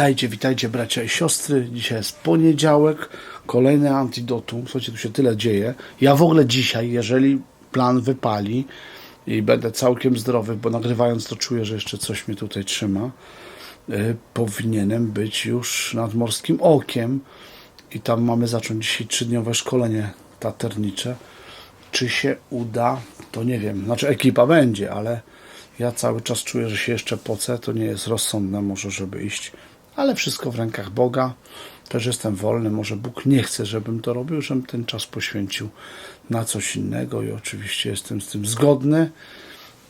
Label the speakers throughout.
Speaker 1: Witajcie, witajcie bracia i siostry. Dzisiaj jest poniedziałek, kolejne antidotum. Słuchajcie, tu się tyle dzieje. Ja w ogóle dzisiaj, jeżeli plan wypali i będę całkiem zdrowy, bo nagrywając to czuję, że jeszcze coś mnie tutaj trzyma, y, powinienem być już nad Morskim Okiem i tam mamy zacząć dzisiaj trzydniowe szkolenie taternicze. Czy się uda, to nie wiem. Znaczy ekipa będzie, ale ja cały czas czuję, że się jeszcze pocę. To nie jest rozsądne może, żeby iść. Ale wszystko w rękach Boga. Też jestem wolny. Może Bóg nie chce, żebym to robił, żebym ten czas poświęcił na coś innego i oczywiście jestem z tym zgodny.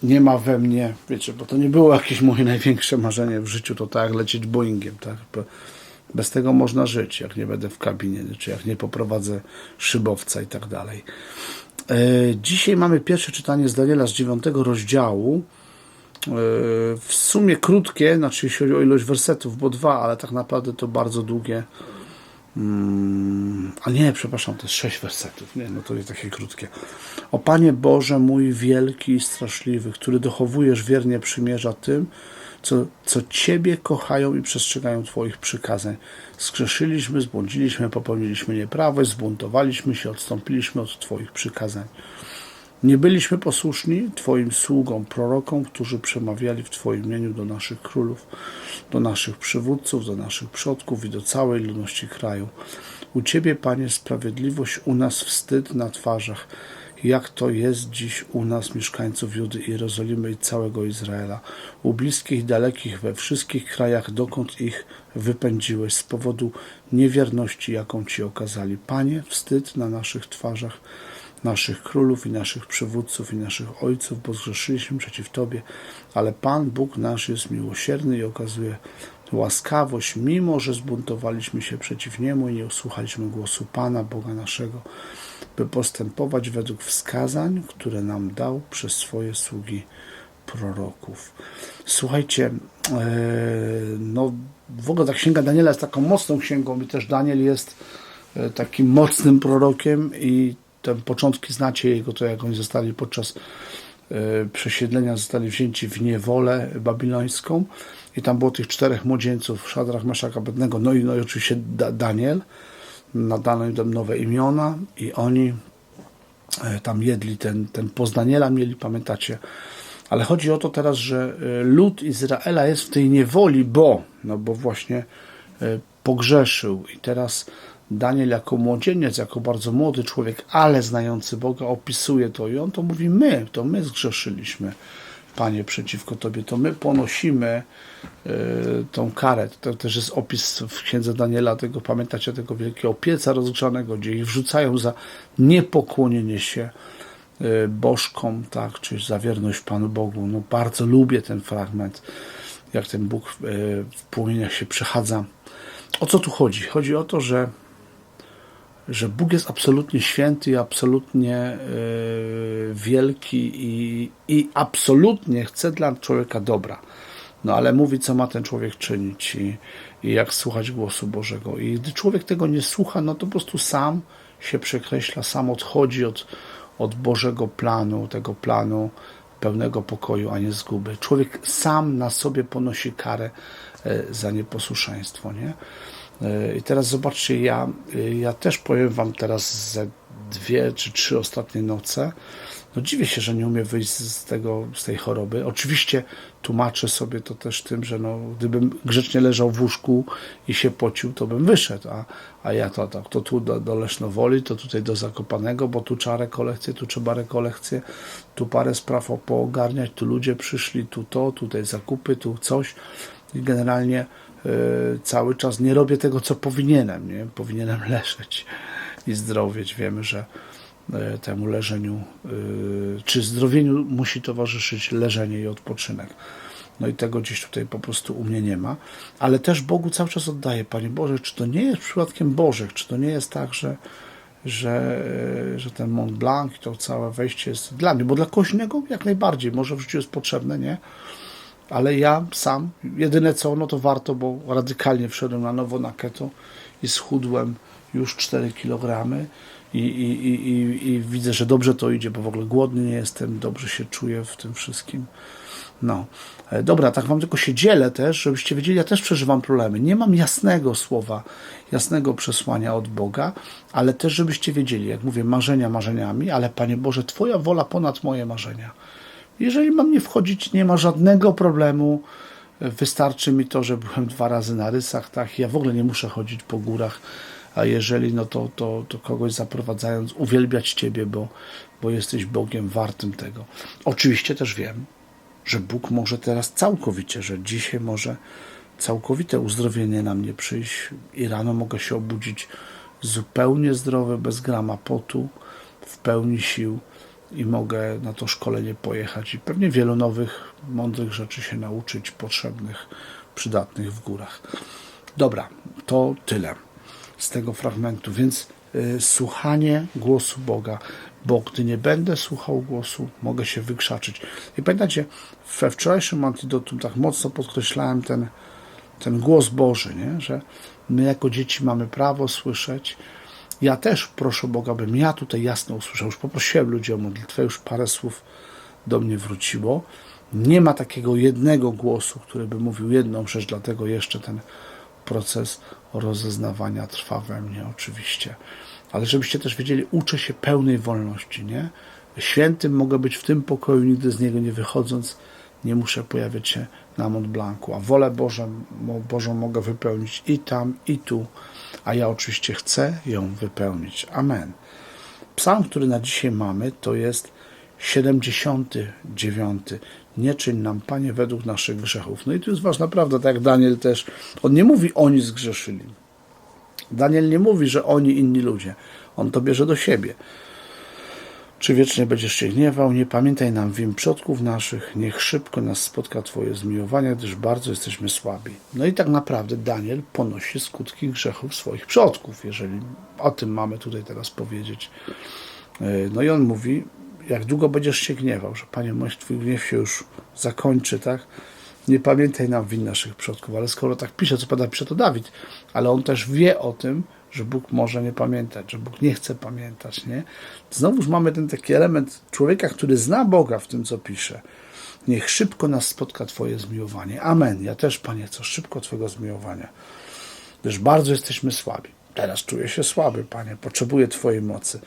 Speaker 1: Nie ma we mnie, wiecie, bo to nie było jakieś moje największe marzenie w życiu, to tak lecieć Boeingiem, tak? Bez tego można żyć, jak nie będę w kabinie, czy jak nie poprowadzę szybowca i tak dalej. E, Dzisiaj mamy pierwsze czytanie z Daniela z dziewiątego rozdziału. E, W sumie krótkie, znaczy jeśli chodzi o ilość wersetów, bo dwa, ale tak naprawdę to bardzo długie. Mm, A nie, przepraszam, to jest sześć wersetów. Nie, no to jest takie krótkie. O Panie Boże mój wielki i straszliwy, który dochowujesz wiernie przymierza tym, co, co Ciebie kochają i przestrzegają Twoich przykazań. Skrzeszyliśmy, zbłądziliśmy, popełniliśmy nieprawość, zbuntowaliśmy się, odstąpiliśmy od Twoich przykazań. Nie byliśmy posłuszni Twoim sługom, prorokom, którzy przemawiali w Twoim imieniu do naszych królów, do naszych przywódców, do naszych przodków i do całej ludności kraju. U Ciebie, Panie, sprawiedliwość, u nas wstyd na twarzach, jak to jest dziś u nas, mieszkańców Judy Jerozolimy i całego Izraela, u bliskich i dalekich, we wszystkich krajach, dokąd ich wypędziłeś z powodu niewierności, jaką Ci okazali. Panie, wstyd na naszych twarzach, naszych królów i naszych przywódców i naszych ojców, bo zgrzeszyliśmy przeciw Tobie, ale Pan Bóg nasz jest miłosierny i okazuje łaskawość, mimo że zbuntowaliśmy się przeciw Niemu i nie usłuchaliśmy głosu Pana, Boga naszego, by postępować według wskazań, które nam dał przez swoje sługi proroków. Słuchajcie, e, no w ogóle ta księga Daniela jest taką mocną księgą i też Daniel jest e, takim mocnym prorokiem i te początki znacie jego, to jak oni zostali podczas e, przesiedlenia, zostali wzięci w niewolę babilońską. I tam było tych czterech młodzieńców, Szadrach, Meszak, Abednego, no i, no i oczywiście da Daniel, nadano im nowe imiona i oni e, tam jedli ten, ten post Daniela, mieli, pamiętacie. Ale chodzi o to teraz, że e, lud Izraela jest w tej niewoli, bo, no bo właśnie pogrzeszył. I teraz Daniel jako młodzieniec, jako bardzo młody człowiek, ale znający Boga, opisuje to i on to mówi my, to my zgrzeszyliśmy. Panie, przeciwko Tobie, to my ponosimy y, tą karę. To też jest opis w księdze Daniela, tego pamiętacie, tego wielkiego pieca rozgrzanego, gdzie ich wrzucają za niepokłonienie się y, bożkom, tak, czy za wierność Panu Bogu. No, bardzo lubię ten fragment, jak ten Bóg y, w płomieniach się przechadza. O co tu chodzi? Chodzi o to, że że Bóg jest absolutnie święty i absolutnie y, wielki i, i absolutnie chce dla człowieka dobra. No ale mówi, co ma ten człowiek czynić i, i jak słuchać głosu Bożego. I gdy człowiek tego nie słucha, no to po prostu sam się przekreśla, sam odchodzi od, od Bożego planu, tego planu pełnego pokoju, a nie zguby. Człowiek sam na sobie ponosi karę y, za nieposłuszeństwo, nie? I teraz zobaczcie, ja, ja też powiem Wam teraz ze dwie czy trzy ostatnie noce. No dziwię się, że nie umiem wyjść z, tego, z tej choroby. Oczywiście tłumaczę sobie to też tym, że no, gdybym grzecznie leżał w łóżku i się pocił, to bym wyszedł, a, a ja to, to, to tu do, do Lesznowoli, to tutaj do Zakopanego, bo tu trzeba rekolekcję, tu trzeba rekolekcję, tu parę spraw poogarniać, tu ludzie przyszli, tu to, tutaj zakupy, tu coś i generalnie cały czas nie robię tego, co powinienem. Nie? Powinienem leżeć i zdrowieć. Wiemy, że temu leżeniu czy zdrowieniu musi towarzyszyć leżenie i odpoczynek. No i tego gdzieś tutaj po prostu u mnie nie ma. Ale też Bogu cały czas oddaję, Panie Boże, czy to nie jest przypadkiem Bożych, czy to nie jest tak, że, że, że ten Mont Blanc i to całe wejście jest dla mnie, bo dla kogoś innego jak najbardziej, może w życiu jest potrzebne, nie? Ale ja sam, jedyne co, no to warto, bo radykalnie wszedłem na nowo na keto i schudłem już 4 kg i, i, i, i, widzę, że dobrze to idzie, bo w ogóle głodny nie jestem, dobrze się czuję w tym wszystkim. No, E, dobra, tak wam tylko się dzielę też, żebyście wiedzieli, ja też przeżywam problemy. Nie mam jasnego słowa, jasnego przesłania od Boga, ale też żebyście wiedzieli, jak mówię, marzenia marzeniami, ale Panie Boże, Twoja wola ponad moje marzenia. Jeżeli mam nie wchodzić, nie ma żadnego problemu. Wystarczy mi to, że byłem dwa razy na rysach, tak? Ja w ogóle nie muszę chodzić po górach, a jeżeli, no to, to, to kogoś zaprowadzając, uwielbiać Ciebie, bo, bo jesteś Bogiem wartym tego. Oczywiście też wiem, że Bóg może teraz całkowicie, że dzisiaj może całkowite uzdrowienie na mnie przyjść i rano mogę się obudzić zupełnie zdrowy, bez grama potu, w pełni sił i mogę na to szkolenie pojechać i pewnie wielu nowych, mądrych rzeczy się nauczyć, potrzebnych, przydatnych w górach. Dobra, to tyle z tego fragmentu, więc y, słuchanie głosu Boga, bo gdy nie będę słuchał głosu, mogę się wykrzaczyć. I pamiętacie, we wczorajszym antidotum tak mocno podkreślałem ten, ten głos Boży, nie? że my jako dzieci mamy prawo słyszeć. Ja też proszę Boga, bym ja tutaj jasno usłyszał. Już poprosiłem ludzi o modlitwę, już parę słów do mnie wróciło. Nie ma takiego jednego głosu, który by mówił jedną rzecz, dlatego jeszcze ten proces rozeznawania trwa we mnie oczywiście. Ale żebyście też wiedzieli, uczę się pełnej wolności, nie? Świętym mogę być w tym pokoju, nigdy z niego nie wychodząc, nie muszę pojawiać się na Mont Blancu, a wolę Bożą, Bożą mogę wypełnić i tam, i tu, a ja oczywiście chcę ją wypełnić. Amen. Psalm, który na dzisiaj mamy, to jest 79. Nie czyń nam, Panie, według naszych grzechów. No i tu jest ważna prawda, tak jak Daniel też. On nie mówi, oni zgrzeszyli. Daniel nie mówi, że oni inni ludzie. On to bierze do siebie. Czy wiecznie będziesz się gniewał? Nie pamiętaj nam win przodków naszych. Niech szybko nas spotka Twoje zmiłowanie, gdyż bardzo jesteśmy słabi. No i tak naprawdę Daniel ponosi skutki grzechów swoich przodków, jeżeli o tym mamy tutaj teraz powiedzieć. No i on mówi, jak długo będziesz się gniewał, że Panie mój, Twój gniew się już zakończy, tak? Nie pamiętaj nam win naszych przodków, ale skoro tak pisze, co prawda pisze to Dawid, ale on też wie o tym, że Bóg może nie pamiętać, że Bóg nie chce pamiętać, nie? Znowuż mamy ten taki element człowieka, który zna Boga w tym, co pisze. Niech szybko nas spotka Twoje zmiłowanie. Amen. Ja też, Panie, chcę szybko Twojego zmiłowania, gdyż bardzo jesteśmy słabi. Teraz czuję się słaby, Panie, potrzebuję Twojej mocy.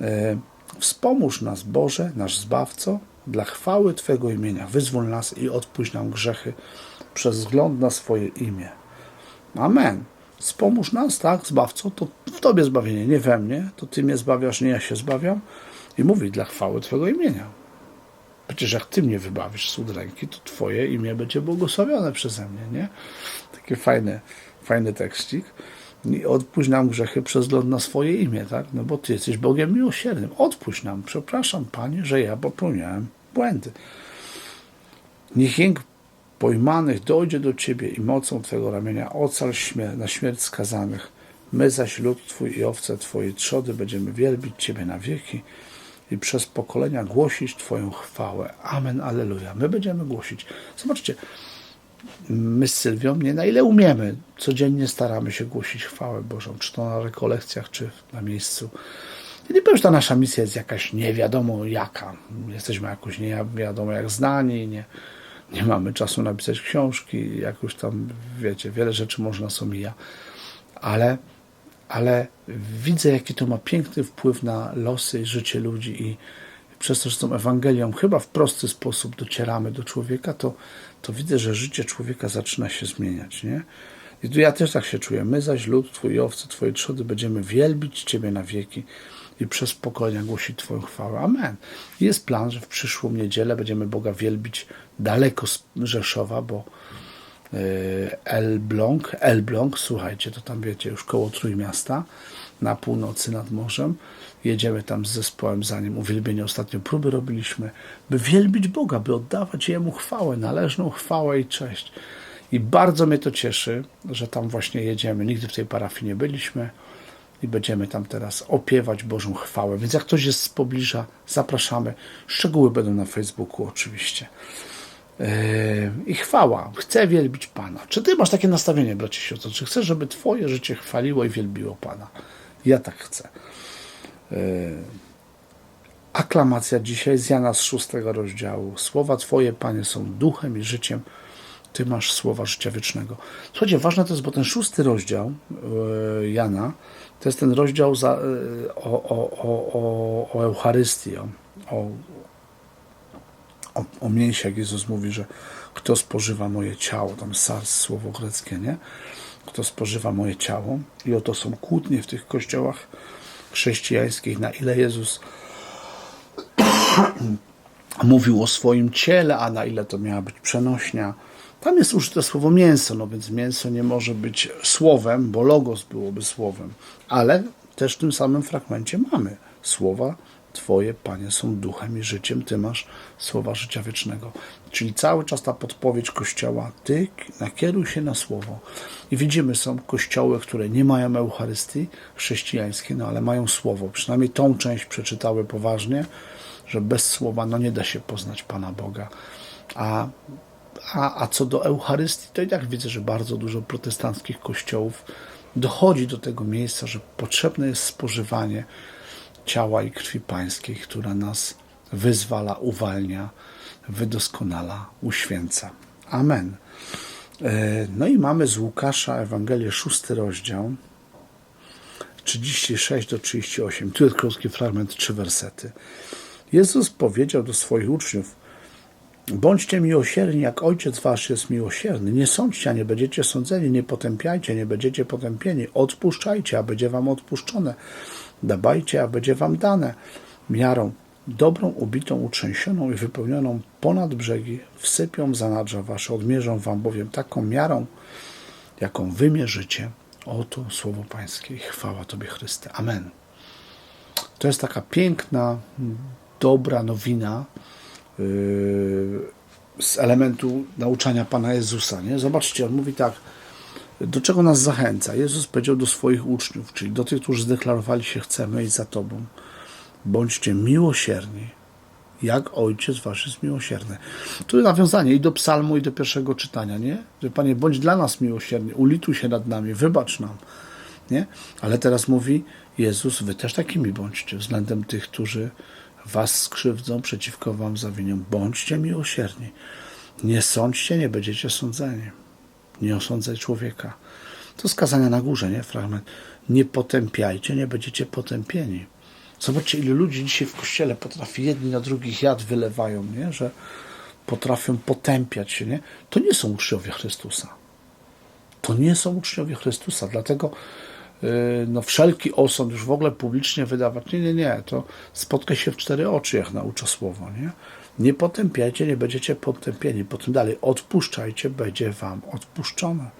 Speaker 1: E, Wspomóż nas, Boże, nasz Zbawco, dla chwały Twego imienia. Wyzwól nas i odpuść nam grzechy przez wzgląd na swoje imię. Amen. Wspomóż nas, tak, Zbawco, to w Tobie zbawienie, nie we mnie, to Ty mnie zbawiasz, nie ja się zbawiam. I mówi, dla chwały Twego imienia. Przecież jak Ty mnie wybawisz z ręki, to Twoje imię będzie błogosławione przeze mnie, nie? Taki fajny, fajny tekstik i odpuść nam grzechy przez wzgląd na swoje imię, tak? No bo Ty jesteś Bogiem miłosiernym. Odpuść nam, przepraszam Panie, że ja popełniałem błędy. Niech jęk pojmanych dojdzie do Ciebie i mocą Twojego ramienia ocal śmier na śmierć skazanych. My zaś lud Twój i owce Twojej trzody będziemy wielbić Ciebie na wieki i przez pokolenia głosić Twoją chwałę. Amen, aleluja. My będziemy głosić. Zobaczcie, my z Sylwią nie na ile umiemy. Codziennie staramy się głosić chwałę Bożą, czy to na rekolekcjach, czy na miejscu. I nie powiem, że ta nasza misja jest jakaś nie wiadomo jaka. Jesteśmy jakoś nie wiadomo jak znani, nie, nie mamy czasu napisać książki, jakoś tam, wiecie, wiele rzeczy można omija. Ale, ale widzę, jaki to ma piękny wpływ na losy i życie ludzi i przez to, że tą Ewangelią chyba w prosty sposób docieramy do człowieka, to, to widzę, że życie człowieka zaczyna się zmieniać, nie? I tu ja też tak się czuję. My zaś, lud, Twój owce, Twoje trzody, będziemy wielbić Ciebie na wieki i przez pokolenia głosić Twoją chwałę. Amen. Jest plan, że w przyszłą niedzielę będziemy Boga wielbić daleko z Rzeszowa, bo Elbląg, Elbląg, słuchajcie, to tam wiecie, już koło Trójmiasta, na północy nad morzem. Jedziemy tam z zespołem, zanim uwielbienie ostatnio próby robiliśmy, by wielbić Boga, by oddawać Jemu chwałę, należną chwałę i cześć. I bardzo mnie to cieszy, że tam właśnie jedziemy. Nigdy w tej parafii nie byliśmy i będziemy tam teraz opiewać Bożą chwałę. Więc jak ktoś jest z pobliża, zapraszamy. Szczegóły będą na Facebooku oczywiście. Yy, I chwała. Chcę wielbić Pana. Czy ty masz takie nastawienie, bracie siostro? Czy chcesz, żeby twoje życie chwaliło i wielbiło Pana? Ja tak chcę. Yy, aklamacja dzisiaj z Jana z szóstego rozdziału. Słowa Twoje, Panie, są duchem i życiem. Ty masz słowa życia wiecznego. Słuchajcie, ważne to jest, bo ten szósty rozdział e, Jana to jest ten rozdział za, e, o, o, o, o, Eucharystii, o, o, o mięsie, jak Jezus mówi, że kto spożywa moje ciało, tam sars, słowo greckie, nie? Kto spożywa moje ciało. I oto są kłótnie w tych kościołach chrześcijańskich, na ile Jezus mówił o swoim ciele, a na ile to miała być przenośnia. Tam jest użyte słowo mięso, no więc mięso nie może być słowem, bo logos byłoby słowem. Ale też w tym samym fragmencie mamy słowa Twoje, Panie, są duchem i życiem, Ty masz słowa życia wiecznego. Czyli cały czas ta podpowiedź Kościoła, Ty nakieruj się na słowo. I widzimy, są kościoły, które nie mają Eucharystii chrześcijańskiej, no ale mają słowo. Przynajmniej tą część przeczytały poważnie, że bez słowa no nie da się poznać Pana Boga. A, a, a co do Eucharystii, to i tak widzę, że bardzo dużo protestanckich kościołów dochodzi do tego miejsca, że potrzebne jest spożywanie ciała i krwi pańskiej, która nas wyzwala, uwalnia, wydoskonala, uświęca. Amen. E, No i mamy z Łukasza Ewangelię, szósty rozdział, 36 do 38. Tu jest krótki fragment, trzy wersety. Jezus powiedział do swoich uczniów: Bądźcie miłosierni, jak Ojciec Wasz jest miłosierny. Nie sądźcie, a nie będziecie sądzeni. Nie potępiajcie, nie będziecie potępieni. Odpuszczajcie, a będzie Wam odpuszczone. Dawajcie, a będzie Wam dane. Miarą dobrą, ubitą, utrzęsioną i wypełnioną ponad brzegi wsypią zanadrza Wasze. Odmierzą Wam bowiem taką miarą, jaką wymierzycie. Oto słowo Pańskie i chwała Tobie, Chryste. Amen. To jest taka piękna, dobra nowina z elementu nauczania Pana Jezusa. Nie? Zobaczcie, on mówi tak, do czego nas zachęca? Jezus powiedział do swoich uczniów, czyli do tych, którzy zdeklarowali się chcemy iść za Tobą. Bądźcie miłosierni, jak Ojciec Wasz jest miłosierny. Tu nawiązanie i do psalmu, i do pierwszego czytania, nie? Że Panie, bądź dla nas miłosierny, ulituj się nad nami, wybacz nam, nie? Ale teraz mówi Jezus, Wy też takimi bądźcie względem tych, którzy Was skrzywdzą, przeciwko Wam zawinią. Bądźcie miłosierni. Nie sądźcie, nie będziecie sądzeni. Nie osądzaj człowieka. To skazania na górze, nie? Fragment. Nie potępiajcie, nie będziecie potępieni. Zobaczcie, ile ludzi dzisiaj w kościele potrafi jedni na drugich jad wylewają, nie? że potrafią potępiać się. Nie? To nie są uczniowie Chrystusa. To nie są uczniowie Chrystusa. Dlatego no, wszelki osąd już w ogóle publicznie wydawać. Nie, nie, nie. To spotkaj się w cztery oczy, jak naucza słowo. Nie, nie potępiajcie, nie będziecie potępieni. Potem dalej, odpuszczajcie, będzie wam odpuszczone.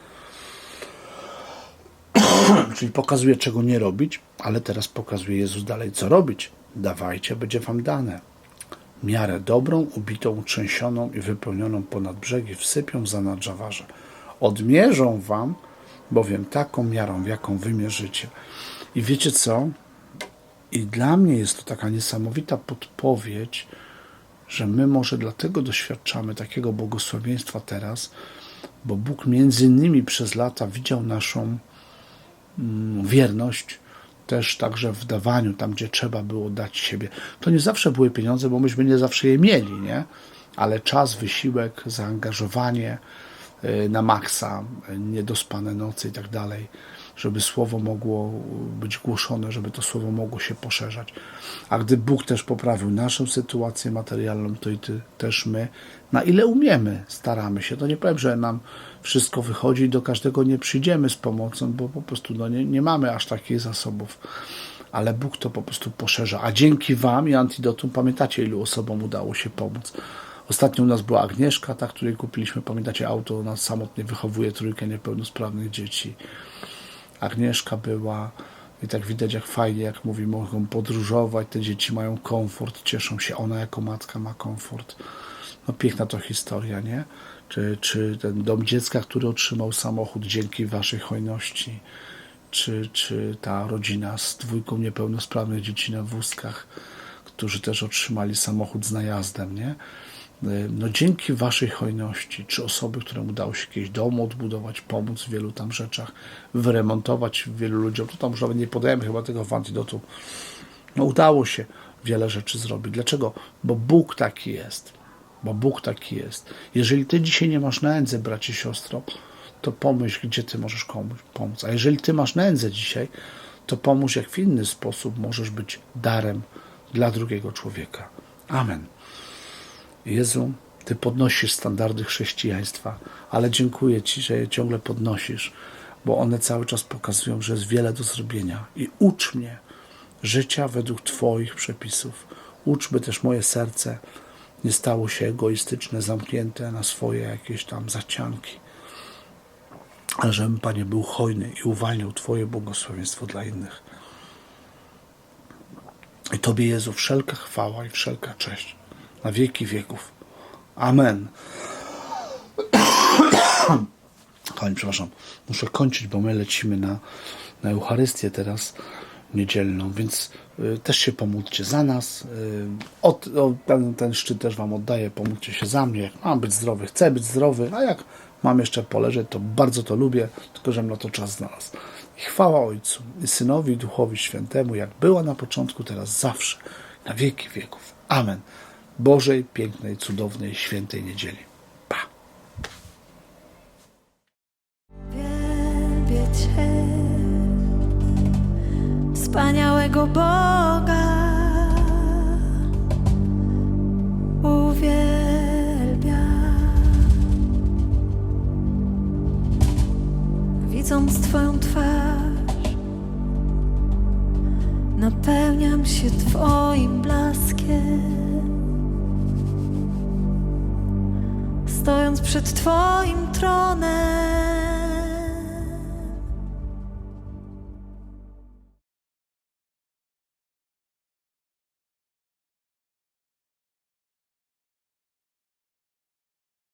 Speaker 1: Czyli pokazuje, czego nie robić, ale teraz pokazuje Jezus dalej, co robić. Dawajcie, będzie wam dane. Miarę dobrą, ubitą, utrzęsioną i wypełnioną ponad brzegi wsypią za nadżawarze. Odmierzą wam, bowiem taką miarą, w jaką wymierzycie. I wiecie co? I dla mnie jest to taka niesamowita podpowiedź, że my może dlatego doświadczamy takiego błogosławieństwa teraz, bo Bóg między innymi przez lata widział naszą wierność też także w dawaniu, tam gdzie trzeba było dać siebie. To nie zawsze były pieniądze, bo myśmy nie zawsze je mieli, nie? Ale czas, wysiłek, zaangażowanie na maksa, y, niedospane noce i tak dalej, żeby słowo mogło być głoszone, żeby to słowo mogło się poszerzać. A gdy Bóg też poprawił naszą sytuację materialną, to i ty, też my, na ile umiemy, staramy się. To nie powiem, że nam wszystko wychodzi i do każdego nie przyjdziemy z pomocą, bo po prostu no, nie, nie mamy aż takich zasobów. Ale Bóg to po prostu poszerza. A dzięki Wam i Antidotum pamiętacie, ilu osobom udało się pomóc. Ostatnio u nas była Agnieszka, ta, której kupiliśmy, pamiętacie, auto, ona samotnie wychowuje trójkę niepełnosprawnych dzieci. Agnieszka była i tak widać, jak fajnie, jak mówi, mogą podróżować, te dzieci mają komfort, cieszą się, ona jako matka ma komfort. No piękna to historia, nie? Czy, czy ten dom dziecka, który otrzymał samochód dzięki waszej hojności, czy, czy ta rodzina z dwójką niepełnosprawnych dzieci na wózkach, którzy też otrzymali samochód z najazdem, nie? No dzięki waszej hojności, czy osoby, którym udało się jakieś dom odbudować, pomóc w wielu tam rzeczach, wyremontować wielu ludziom, to tam już nawet nie podajemy chyba tego w antidotum, no udało się. wiele rzeczy zrobić. Dlaczego? Bo Bóg taki jest. Bo Bóg taki jest. Jeżeli ty dzisiaj nie masz nędzy, bracie, siostro, to pomyśl, gdzie ty możesz komuś pomóc. A jeżeli ty masz nędzę dzisiaj, to pomóż, jak w inny sposób możesz być darem dla drugiego człowieka. Amen. Jezu, Ty podnosisz standardy chrześcijaństwa, ale dziękuję Ci, że je ciągle podnosisz, bo one cały czas pokazują, że jest wiele do zrobienia. I ucz mnie życia według Twoich przepisów. Ucz, by też moje serce nie stało się egoistyczne, zamknięte na swoje jakieś tam zacianki, ale żebym, Panie, był hojny i uwalniał Twoje błogosławieństwo dla innych. I Tobie, Jezu, wszelka chwała i wszelka cześć na wieki wieków. Amen. Kochani, przepraszam, muszę kończyć, bo my lecimy na, na Eucharystię teraz niedzielną, więc y, też się pomódlcie za nas. Y, od, o, ten, ten szczyt też Wam oddaję, pomódlcie się za mnie. Jak mam być zdrowy, chcę być zdrowy, a jak mam jeszcze poleżeć, to bardzo to lubię, tylko żebym na to czas znalazł. I chwała Ojcu, i Synowi, i Duchowi Świętemu, jak była na początku, teraz zawsze, na wieki wieków. Amen. Bożej, pięknej, cudownej, świętej niedzieli. Pa!
Speaker 2: Wielbię Cię, wspaniałego Boga. Widząc Twoją twarz, napełniam się Twoim blaskiem. Stojąc przed Twoim tronem,